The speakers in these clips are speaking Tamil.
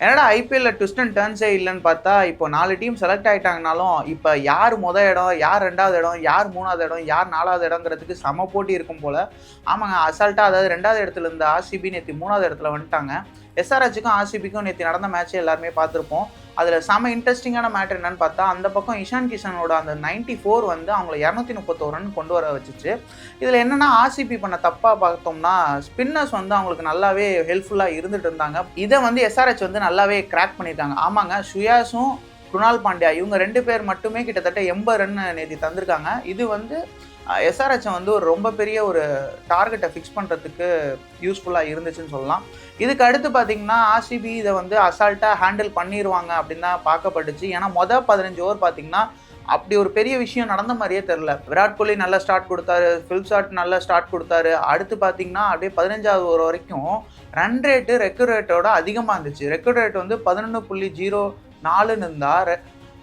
என்னடா ஐபிஎல்ல ட்விஸ்ட் அண்ட் டர்ன்ஸே இல்லைன்னு பார்த்தா இப்போ நாலு டீம் செலக்ட் ஆகிட்டாங்கனாலும் இப்போ யார் முத இடம் யார் ரெண்டாவது இடம் யார் மூணாவது இடம் யார் நாலாவது இடங்கிறதுக்கு சம போட்டி இருக்கும் போல. ஆமாங்க அசால்ட்டாக அதாவது ரெண்டாவது இடத்துல இருந்த ஆர்சிபி நேற்று மூணாவது இடத்துல வந்துட்டாங்க. எஸ்ஆர்ஹெச்சுக்கும் ஆர்சிபிக்கும் நேற்று நடந்த மேட்ச்சை எல்லாருமே பார்த்துருப்போம். அதில் செம இன்ட்ரெஸ்டிங்கான மேட்ரு என்னன்னு பார்த்தா அந்த பக்கம் இஷான் கிஷனோட அந்த 94 ஃபோர் வந்து அவங்கள இரநூத்தி முப்பத்தோரு ரன் கொண்டு வர வச்சுச்சு. இதில் என்னென்னா ஆர்சிபி பண்ண தப்பாக பார்த்தோம்னா ஸ்பின்னர்ஸ் வந்து அவங்களுக்கு நல்லாவே ஹெல்ப்ஃபுல்லாக இருந்துட்டு இருந்தாங்க. இதை வந்து எஸ்ஆர்ஹெச் வந்து நல்லாவே கிராக் பண்ணியிருக்காங்க ஆமாங்க சுயாஸும் குணால் பாண்டியா இவங்க ரெண்டு பேர் மட்டுமே கிட்டத்தட்ட எண்பது ரன் நேற்று தந்திருக்காங்க. இது வந்து எஸ்ஆர்ஹெச் வந்து ஒரு ரொம்ப பெரிய ஒரு டார்கெட்டை ஃபிக்ஸ் பண்ணுறதுக்கு யூஸ்ஃபுல்லாக இருந்துச்சுன்னு சொல்லலாம். இதுக்கு அடுத்து பார்த்தீங்கன்னா ஆர்சிபி இதை வந்து அசால்ட்டாக ஹேண்டில் பண்ணிடுவாங்க அப்படின்னு தான் பார்க்கப்பட்டுச்சு ஏன்னா மொதல் பதினஞ்சு ஓவர் பார்த்தீங்கன்னா அப்படி ஒரு பெரிய விஷயம் நடந்த மாதிரியே தெரில விராட் கோலி நல்லா ஸ்டார்ட் கொடுத்தாரு ஃபில் ஷாட் நல்லா ஸ்டார்ட் கொடுத்தாரு. அடுத்து பார்த்தீங்கன்னா அப்படியே பதினஞ்சாவது ஓவர் வரைக்கும் ரன் ரேட்டு ரெக்கர்ட் ரேட்டோட அதிகமாக இருந்துச்சு. ரெக்கர்ட் ரேட் வந்து பதினொன்று புள்ளி ஜீரோ நாலுன்னு இருந்தால்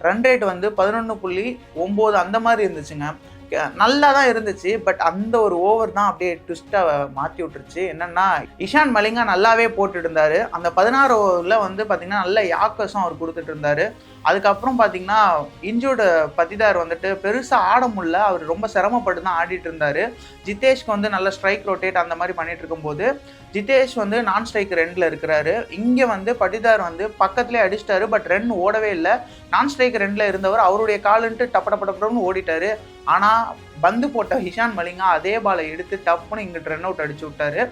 ரன் ரேட் வந்து பதினொன்று புள்ளி ஒம்பது அந்த மாதிரி இருந்துச்சுங்க. நல்லா தான் இருந்துச்சு பட் அந்த ஒரு ஓவர் தான் அப்படியே ட்விஸ்ட்டாக மாற்றி விட்டுருச்சு. என்னென்னா இஷான் மலிங்கா நல்லாவே போட்டுட்டு இருந்தாரு அந்த பதினாறு ஓவரில் வந்து பார்த்திங்கன்னா நல்ல யாக்கர்ஸும் அவர் கொடுத்துட்டு இருந்தார் அதுக்கப்புறம் பார்த்தீங்கன்னா இன்ஜூர்டு பத்திதார் வந்துட்டு பெருசாக ஆட முடியல. அவர் ரொம்ப சிரமப்பட்டு தான் ஆடிட்டு இருந்தார் ஜிதேஷ்க்கு வந்து நல்ல ஸ்ட்ரைக் ரொட்டேட் அந்த மாதிரி பண்ணிட்டு இருக்கும்போது ஜிதேஷ் வந்து நான் ஸ்ட்ரைக் ரெண்டில் இருக்கிறாரு. இங்கே வந்து பட்டிதார் வந்து பக்கத்துலேயே அடிச்சிட்டாரு பட் ரன் ஓடவே இல்லை. நான் ஸ்ட்ரைக் ரெண்டில் இருந்தவர் அவருடைய காலுன்ட்டு டப்ப டப்ப டப்பன்னு ஓடிட்டாரு. ஆனால் பந்து போட்ட ஹிஷான் மலிங்கா அதே பாலை எடுத்து டப்புன்னு இங்கிட்டு ரன் அவுட் அடிச்சு விட்டாரு.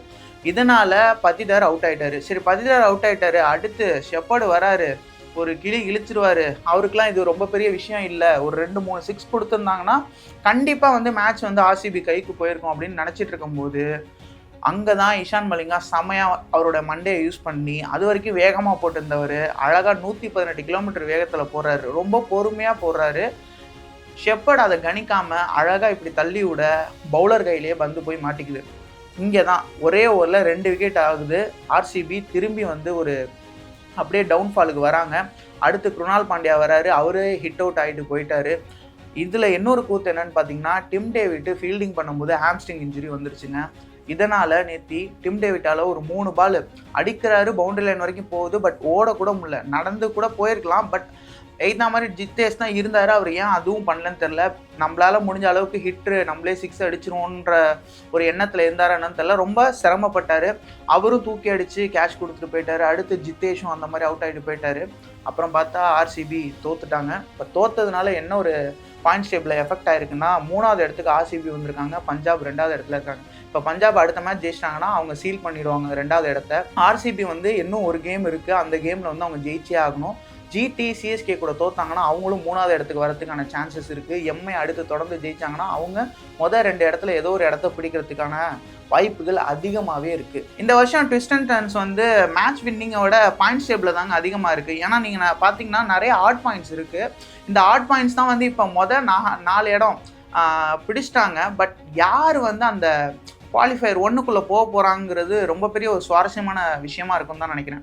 இதனால பதிதார் அவுட் ஆயிட்டாரு. சரி பதிதார் அவுட் ஆயிட்டாரு. அடுத்து ஷெப்பர்டு வராரு. ஒரு கிளி இழுச்சிருவாரு அவருக்குலாம் இது ரொம்ப பெரிய விஷயம் இல்லை. ஒரு ரெண்டு மூணு சிக்ஸ் கொடுத்துருந்தாங்கன்னா கண்டிப்பாக வந்து மேட்ச் வந்து ஆர்சிபி கைக்கு போயிருக்கும் அப்படின்னு நினச்சிட்டு இருக்கும்போது அங்கே தான் இஷான் மலிங்கா செமையாக அவரோட மண்டையை யூஸ் பண்ணி அது வரைக்கும் வேகமாக போட்டிருந்தவர். அழகாக நூற்றி பதினெட்டு கிலோமீட்டர் வேகத்தில் போடுறாரு ரொம்ப பொறுமையாக போடுறாரு ஷெப்பர்ட் அதை கணிக்காமல் அழகாக இப்படி தள்ளி விட பவுலர் கையிலேயே பந்து போய் மாட்டிக்குது. இங்கே தான் ஒரே ஓவரில் ரெண்டு விக்கெட் ஆகுது. ஆர்சிபி திரும்பி வந்து ஒரு அப்படியே டவுன்ஃபாலுக்கு வராங்க. அடுத்து குருணால் பாண்டியா வராரு. அவரே ஹிட் அவுட் ஆகிட்டு போயிட்டாரு. இதில் இன்னொரு கூத்து என்னன்னு பார்த்தீங்கன்னா டிம் டேவிட் ஃபீல்டிங் பண்ணும்போது ஹாம்ஸ்டிங் இன்ஜுரி வந்துருச்சுங்க. இதனால் நேத்தி டிம் டேவிட்டால் ஒரு மூணு பால் அடிக்கிறாரு. பவுண்டரி லைன் வரைக்கும் போகுது. பட் ஓடக்கூட முடியல. நடந்து கூட போயிருக்கலாம். பட் எய்தா மாதிரி ஜித்தேஷ் தான் இருந்தார். அவர் ஏன் அதுவும் பண்ணலன்னு தெரில நம்மளால் முடிஞ்ச அளவுக்கு ஹிட்ரு நம்மளே சிக்ஸ் அடிச்சிருவோன்ற ஒரு எண்ணத்தில் இருந்தாரான்னு தெரில ரொம்ப சிரமப்பட்டார். அவரும் தூக்கி அடித்து கேஷ் கொடுத்துட்டு போயிட்டாரு. அடுத்து ஜித்தேஷும் அந்த மாதிரி அவுட் ஆகிட்டு போயிட்டாரு. அப்புறம் பார்த்தா ஆர்சிபி தோத்துட்டாங்க. இப்போ தோத்ததுனால என்ன ஒரு பாயிண்ட் டேபிளில் எஃபெக்ட் ஆயிருக்குன்னா மூணாவது இடத்துக்கு ஆர்சிபி வந்திருக்காங்க. பஞ்சாப் ரெண்டாவது இடத்துல இருக்காங்க. இப்போ பஞ்சாப் அடுத்த மேட்ச் ஜெயிச்சிட்டாங்கன்னா அவங்க சீல் பண்ணிடுவாங்க ரெண்டாவது இடத்த. ஆர்சிபி வந்து இன்னும் ஒரு கேம் இருக்குது அந்த கேமில் வந்து அவங்க ஜெயிச்சே ஆகணும். ஜிடி சிஎஸ்கே கூட தோத்தாங்கன்னா அவங்களும் மூணாவது இடத்துக்கு வரதுக்கான சான்சஸ் இருக்குது எம்ஐ அடுத்து தொடர்ந்து ஜெயிச்சாங்கன்னா அவங்க மொதல் ரெண்டு இடத்துல ஏதோ ஒரு இடத்த பிடிக்கிறதுக்கான வாய்ப்புகள் அதிகமாகவே இருக்குது இந்த வருஷம் ட்விஸ்ட் அண்ட் டர்ன்ஸ் வந்து மேட்ச் வின்னிங்கோட பாயிண்ட்ஸ் டேபிளில் தாங்க அதிகமாக இருக்குது ஏன்னா நீங்கள் பார்த்தீங்கன்னா நிறைய ஆட் பாயிண்ட்ஸ் இருக்குது இந்த ஆட் பாயிண்ட்ஸ் தான் வந்து இப்போ மொதல் நா நாலு இடம் பிடிச்சிட்டாங்க. பட் யார் வந்து அந்த குவாலிஃபயர் ஒன்றுக்குள்ளே போக போகிறாங்கிறது ரொம்ப பெரிய ஒரு சுவாரஸ்யமான விஷயமா இருக்கும்னு தான் நினைக்கிறேன்.